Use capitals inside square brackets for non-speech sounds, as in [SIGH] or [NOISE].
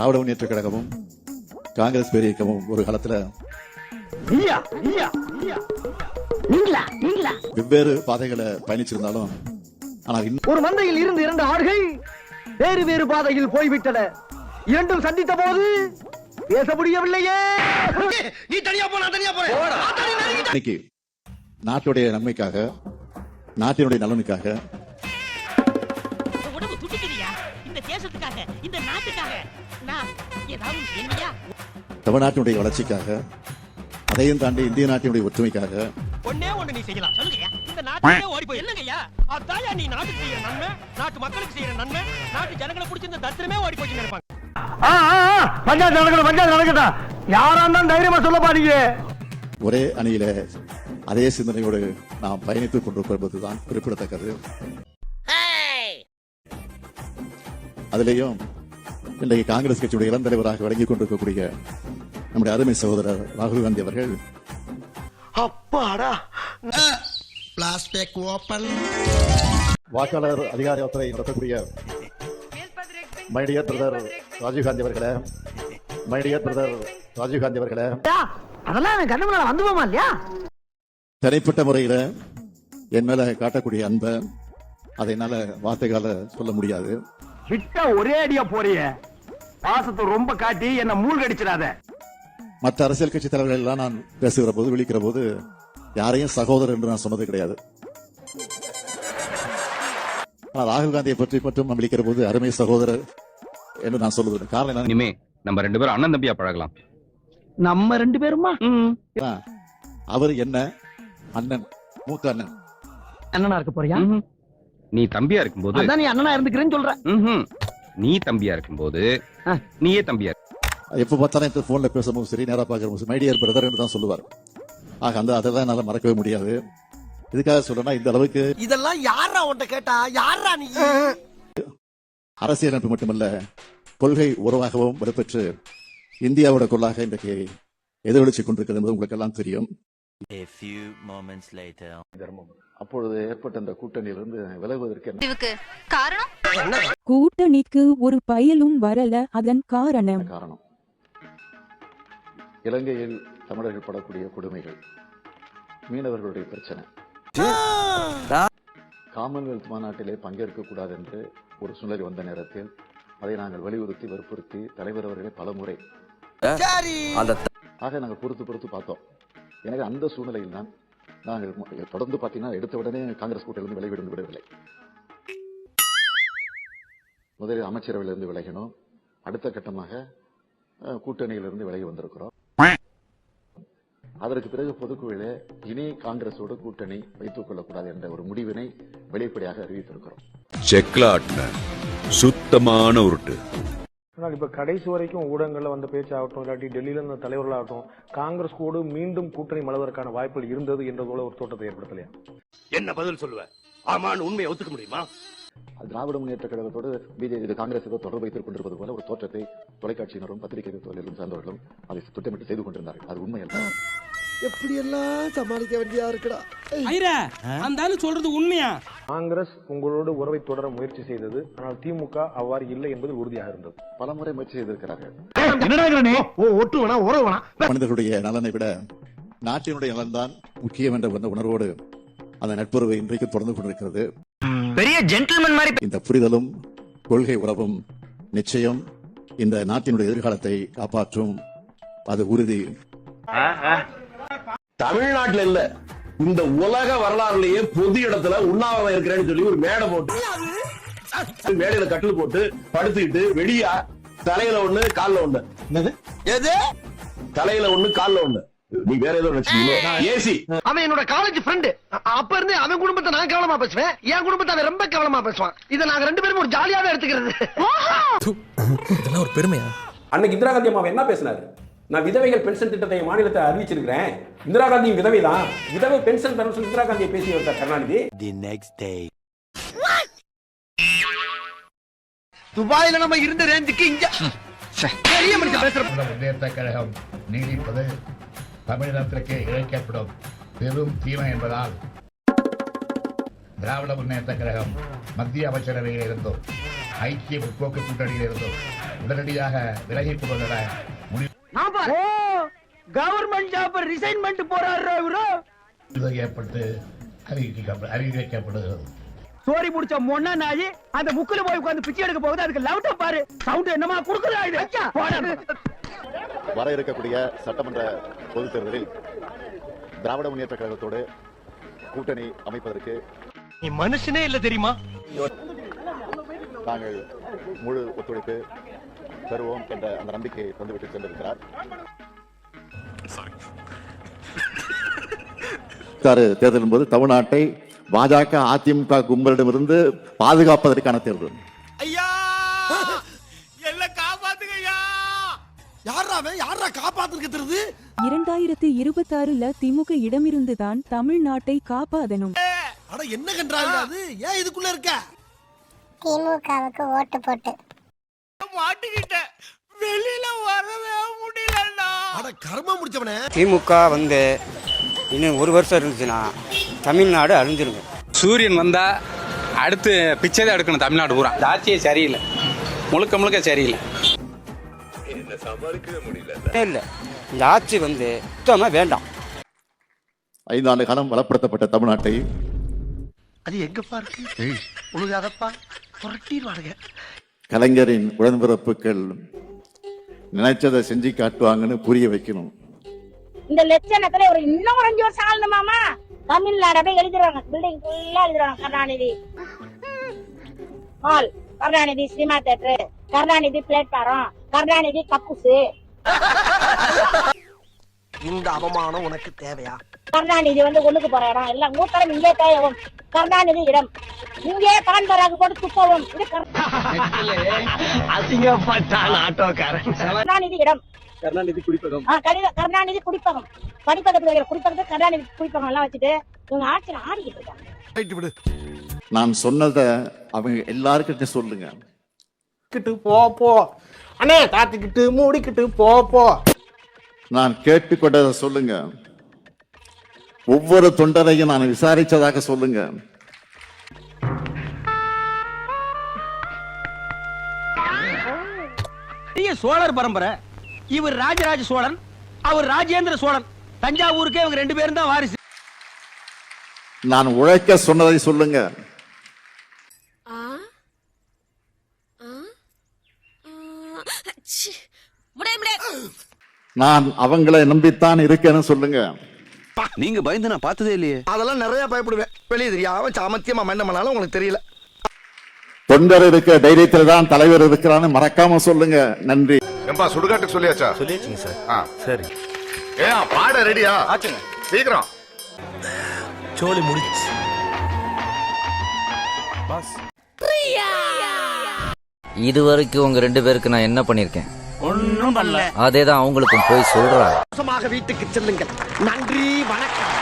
திராவிட முன்னேற்ற கழகமும் காங்கிரஸ் பேரியக்கமும் ஒரு காலத்துல வெவ்வேறு பாதைகளை பயணிச்சிருந்தாலும் ஆனா இன்னும் ஒரு மந்தையில் இருந்து இரண்டு ஆடுகள் வேறு வேறு பாதையில் போய்விட்டன. இரண்டும் சந்தித்த போது பேச முடியவில்லையே. நீ தனியா போனா தனியா போறேன். இன்னைக்கு நாட்டுடைய நன்மைக்காக நாட்டினுடைய நலனுக்காக தமிழ்நாட்டினுடைய வளர்ச்சிக்காக அதையும் தாண்டி இந்திய நாட்டினுடைய ஒற்றுமைக்காக ஒண்ணே ஒண்ணு நீ செய்யலாம். சொல்லுங்கய்யா. இந்த நாட்டுக்கே [LAUGHS] ஓடி போய் என்னங்கய்யா? அதாயா நீ நாட்டுக்கு செய்யற நன்மை நாட்டு மக்களுக்கு செய்யற நன்மை நாட்டு ஜனங்களை பிடிச்ச இந்த தத்திரமே ஓடி போச்சு நினைப்பாங்க. பஞ்சாயத்து நடக்கணும் பஞ்சாயத்து நடக்கட்டும். யாரா இருந்தாலும் தைரியமா சொல்ல பாருங்க ஒரே அணியில அதே சிந்தனையோடு நாம் பயணித்துக் கொண்டிருப்பதுதான் குறிப்பிடத்தக்கது. அதிலேயும் இன்றைக்கு காங்கிரஸ் கட்சியுடைய இளம் தலைவராக விளங்கிக் கொண்டிருக்கக்கூடிய நம்முடைய அருமை சகோதரர் ராகுல் காந்தி அவர்கள். அப்பாடா. வாக்காளர் அதிகாரத்தை நடத்தக்கூடிய மைடியர் பிரதர் ராஜீவ்காந்தி அவர்களே மைடியர் பிரதர் ராஜீவ்காந்தி அவர்களே. அதெல்லாம் கண்ணு வந்து போமா இல்லையா? தனிப்பட்ட முறையில என் மேல காட்டக்கூடிய அன்பை அதை என்னால வார்த்தைகளால சொல்ல முடியாது. விட்டா ஒரே அடியா போறிய. பாசத்தை ரொம்ப காட்டி என்ன மூழ்கடிச்சிடாத. மற்ற அரசியல் கட்சி தலைவர்கள் எல்லாம் நான் பேசுகிற போது விழிக்கிற போது யாரையும் சகோதரர் என்று நான் சொன்னது கிடையாது. ஆனால் ராகுல் காந்தியை பற்றி மட்டும் நான் விழிக்கிற போது அருமை சகோதரர் என்று நான் சொல்லுவது. காரணம் என்னன்னா, இனிமே நம்ம ரெண்டு பேரும் அண்ணன் தம்பியா பழகலாம். நம்ம ரெண்டு பேருமா? அவர் என்ன? அண்ணன் மூத்த அண்ணன். அண்ணனா இருக்க போறியா. நீ தம்பியா இருக்கும்போது அதான் நீ அண்ணனா இருந்துக்கிறேன்னு சொல்ற. ம்ஹும். நீ தம்பியா இருக்கும்போது ஆ. நீயே தம்பியா. எப்ப பார்த்தாலும் என் போன்ல பேசும்போது சரி நேரா பார்க்கும்போது சரி மைடியர் பிரதர் என்று தான் சொல்லுவார். ஆக அந்த அதை தான் என்னால மறக்கவே முடியாது. இதுக்காக சொல்றேன்னா இந்த அளவுக்கு இதெல்லாம் யாரா உன்ட்ட கேட்டா? யாரா நீ? அரசியலமைப்பு மட்டுமல்ல கொள்கை உறவாகவும் வலுப்பெற்று இந்தியாவோட கொள்ளாக இன்றைக்கு எதிரொலித்துக் கொண்டிருக்கிறது என்பது உங்களுக்கு எல்லாம் தெரியும். A few moments later. அப்பொழுது ஏற்பட்ட அந்த கூட்டணியிலிருந்து விலகுவதற்கு என்ன? இதுக்கு காரணம்? கூட்டணிக்கு ஒரு பயலும் வரல அதன் காரணம். காரணம்? இலங்கையில் தமிழர்கள் படக்கூடிய கொடுமைகள் மீனவர்களுடைய பிரச்சனை. காமன்வெல்த் மாநாட்டிலே பங்கேற்க கூடாது என்று ஒரு சூழ்நிலை வந்த நேரத்தில் அதை நாங்கள் வலியுறுத்தி வற்புறுத்தி தலைவர் அவர்களை பலமுறை. ஆக நாங்கள் பொறுத்து பொறுத்து பார்த்தோம். எனவே அந்த சூழ்நிலையில் தான் நாங்கள் தொடர்ந்து பார்த்தீங்கன்னா எடுத்த உடனே காங்கிரஸ் கூட்டிலிருந்து விலகிவிருந்து விடவில்லை. முதலில் அமைச்சரவையிலிருந்து விலகினோம். அடுத்த கட்டமாக கூட்டணியிலிருந்து விலகி வந்திருக்கிறோம். அதற்கு பிறகு பொதுக்குழுவிலே இனி காங்கிரஸோடு கூட்டணி வைத்துக் கொள்ளக்கூடாது என்ற ஒரு முடிவினை வெளிப்படையாக அறிவித்திருக்கிறோம். செக்லாட்ன சுத்தமான உருட்டு. ஆனால் இப்ப கடைசி வரைக்கும் ஊடகங்கள்ல வந்த பேச்சாகட்டும் இல்லாட்டி டெல்லியில இருந்த தலைவர்களாகட்டும் காங்கிரஸ் கூட மீண்டும் கூட்டணி மலர்வதற்கான வாய்ப்புகள் இருந்தது என்ற போல ஒரு தோட்டத்தை ஏற்படுத்தலையா? என்ன பதில் சொல்லுவ? ஆமான்னு உண்மையை ஒத்துக்க முடியுமா? திராவிட முன்னேற்ற கழகத்தோடு பிஜேபி காங்கிரஸ் தொடர்பு வைத்துக் கொண்டிருப்பது போல ஒரு தோற்றத்தை தொலைக்காட்சியினரும் பத்திரிகை தொழிலும் சார்ந்தவர்களும் அதை திட்டமிட்டு செய்து கொண்டிருந்தார்கள். அது உண்மை அல்ல எப்படி எல்லாம் சமாளிக்க வேண்டியதா இருக்குடா அந்த ஆளு சொல்றது உண்மையா? காங்கிரஸ் உங்களோடு உறவை தொடர முயற்சி செய்தது ஆனால் திமுக அவ்வாறு இல்லை என்பது உறுதியாக இருந்தது. பலமுறை முயற்சி செய்திருக்கிறார்கள். மனிதர்களுடைய நலனை விட நாட்டினுடைய நலன்தான் முக்கியம் என்ற அந்த உணர்வோடு அந்த நட்புறவு இன்றைக்கு தொடர்ந்து கொண்டிருக்கிறது. பெரிய ஜென்டில்மேன் மாதிரி இந்த புரிதலும் கொள்கை உறவும் நிச்சயம் இந்த நாட்டினுடைய எதிர்காலத்தை காப்பாற்றும். அது உறுதி. தமிழ்நாட்டுல இல்ல. இந்த உலக வரலாறுலயே பொது இடத்துல உண்ணாவிரதம் இருக்கிறேன்னு சொல்லி ஒரு மேடை போட்டு மேடையில கட்டில் போட்டு படுத்துக்கிட்டு வெளியா தலையில ஒண்ணு கால்ல ஒண்ணு. எது? தலையில ஒண்ணு கால்ல ஒண்ணு. நீ வேற ஏதோ ஏசி. அவன் என்னோட காலேஜ் ஃப்ரெண்டு அப்ப இருந்து அவன் குடும்பத்தை நான் கவனமா பேசுவேன். என் குடும்பத்தை அவன் ரொம்ப கவனமா பேசுவான். இதை நாங்க ரெண்டு பேரும் ஒரு ஜாலியாவே எடுத்துக்கிறது. இதெல்லாம் ஒரு பெருமையா? அன்னைக்கு இந்திரா காந்தி அம்மா என்ன பேசினாரு? நான் விதவைகள் பென்ஷன் திட்டத்தை மாநிலத்தை அறிவிச்சிருக்கிறேன். இந்திரா காந்தி விதவை தான் விதவை பென்ஷன் தரும் சொல்லி இந்திரா காந்தியை பேசி வருத்தார் கருணாநிதி. The next day. துபாயில நம்ம இருந்த ரேஞ்சுக்கு இங்க. பெரிய மனுஷன் பேசுற முன்னேற்ற கழகம் நீடிப்பது தமிழினத்திற்கு இழைக்கப்படும் பெரும் தீமை என்பதால் திராவிட முன்னேற்ற கழகம் மத்திய அமைச்சரவையில் இருந்தும் ஐக்கிய முற்போக்கு கூட்டணியில் இருந்தும் உடனடியாக விலகிக் கொள்வதென முடிவு ஓ கவர்மெண்ட் ஜாப் ரிசைன்மெண்ட் போறாரு இவரு? அறிவிக்கப்ப- அறிவிக்கப்படுகிறது சோரி முடிச்ச மொன்ன நாயி அந்த முக்குல போய் உட்கார்ந்து பிச்சை எடுக்க போகுது அதுக்கு லவுட்ட பாரு. சவுண்ட் என்னமா குடுக்குறா இது. வர இருக்கக்கூடிய சட்டமன்ற பொதுத் தேர்தலில் திராவிட முன்னேற்ற கழகத்தோடு கூட்டணி அமைப்பதற்கு நீ மனுஷனே இல்ல தெரியுமா? நாங்கள் முழு ஒத்துழைப்பு தருவோம் என்ற அந்த நம்பிக்கையை தந்துவிட்டு சென்றிருக்கிறார். தேர்தலின் போது தமிழ்நாட்டை பாஜக அதிமுக கும்பலிடமிருந்து பாதுகாப்பதற்கான தேர்தல். ஐயா! என்ன காப்பாத்துங்க ஐயா! யாரா அவன்? யாரா காப்பாத்துறது இரண்டாயிரத்து இருபத்தாறுல திமுக இடமிருந்துதான் தமிழ்நாட்டை காப்பாதனும். அட என்ன கன்றாங்க அது? ஏன் இதுக்குள்ள இருக்க? திமுகவுக்கு ஓட்டு போட்டு. மாட்டிக்கிட்டேன். வெளியில வரவே முடியலண்ணா. அட கர்மம் முடிச்சவனே. திமுக வந்து இன்னும் ஒரு வருஷம் இருந்துச்சுன்னா தமிழ்நாடு அழிஞ்சிருங்க. சூரியன் வந்தா அடுத்து பிச்சை தான் எடுக்கணும் தமிழ்நாடு பூரா. ஆட்சியே சரியில்லை. முழுக்க முழுக்க சரியில்லை. இல்ல. இந்த ஆட்சி வந்து சுத்தமா வேண்டாம். ஐந்தாண்டு காலம் வளப்படுத்தப்பட்ட தமிழ்நாட்டை அது எங்கப்பா இருக்கு? புரட்டிடுவானுங்க. கலைஞரின் உடன்பிறப்புகள் நினைச்சதை செஞ்சு காட்டுவாங்கன்னு புரிய வைக்கணும். இந்த லட்சணத்துல ஒரு இன்னும் ஒரு அஞ்சு வருஷம் ஆகணுமாமா? தமிழ்நாட போய் எழுதிடுவாங்க. பில்டிங் ஃபுல்லா எழுதிடுவாங்க Karunanidhi. Hall Karunanidhi cinema theatre Karunanidhi platform Karunanidhi கப்புசு இந்த அவமானம் உனக்கு தேவையா? கருணாநிதி வந்து ஒண்ணுக்கு போற இடம் எல்லாம் மூத்தரம் இங்கே தேயவும். கருணாநிதி இடம். இங்கே பான்பராக போட்டு துப்பவும். இது அசிங்கப்பட்டான் ஆட்டோக்காரன். கருணாநிதி இடம். கருணாநிதி குடிப்பகம். கருணாநிதி குடிப்பகம். படிப்பகத்துல குடிப்பகத்தை கருணாநிதி குடிப்பகம் எல்லாம் வச்சுட்டு இவங்க ஆட்சியில் ஆடிக்கிட்டு இருக்காங்க. நான் சொன்னதை அவங்க எல்லாருக்கிட்ட சொல்லுங்க. கிட்டு போ போ. அண்ணே தாத்திக்கிட்டு மூடிக்கிட்டு போ போ. நான் கேட்டுக்கொண்டதை சொல்லுங்க. ஒவ்வொரு தொண்டரையும் நான் விசாரிச்சதாக சொல்லுங்க. சோழர் பரம்பரை. இவர் ராஜராஜ சோழன் அவர் ராஜேந்திர சோழன். தஞ்சாவூருக்கே இவங்க ரெண்டு பேரும் தான் வாரிசு. நான் உழைக்க சொன்னதை சொல்லுங்க. நான் அவங்களை நம்பித்தான் இருக்கேன்னு சொல்லுங்க. நீங்க பயந்து நான் பார்த்ததே இல்லையே. அதெல்லாம் நிறைய பயப்படுவேன். வெளியே தெரியாம. சாமத்தியமா மன்ன பண்ணாலும் உங்களுக்கு தெரியல. தொண்டர் இருக்க தைரியத்தில் தான் தலைவர் இருக்கிறான்னு மறக்காம சொல்லுங்க. நன்றி. ஏம்பா சுடுகாட்டுக்கு சொல்லியாச்சா? சொல்லியாச்சுங்க சார். ஆ. சரி. ஏன் பாட ரெடியா? ஆச்சுங்க. சீக்கிரம். சோலி முடிச்சு பாஸ் இது வரைக்கும் உங்க ரெண்டு பேருக்கு நான் என்ன பண்ணிருக்கேன் ஒண்ணும் பண்ணல. அதே தான் அவங்களுக்கும் போய் சொல்றேன் வீட்டுக்கு செல்லுங்கள். நன்றி வணக்கம்.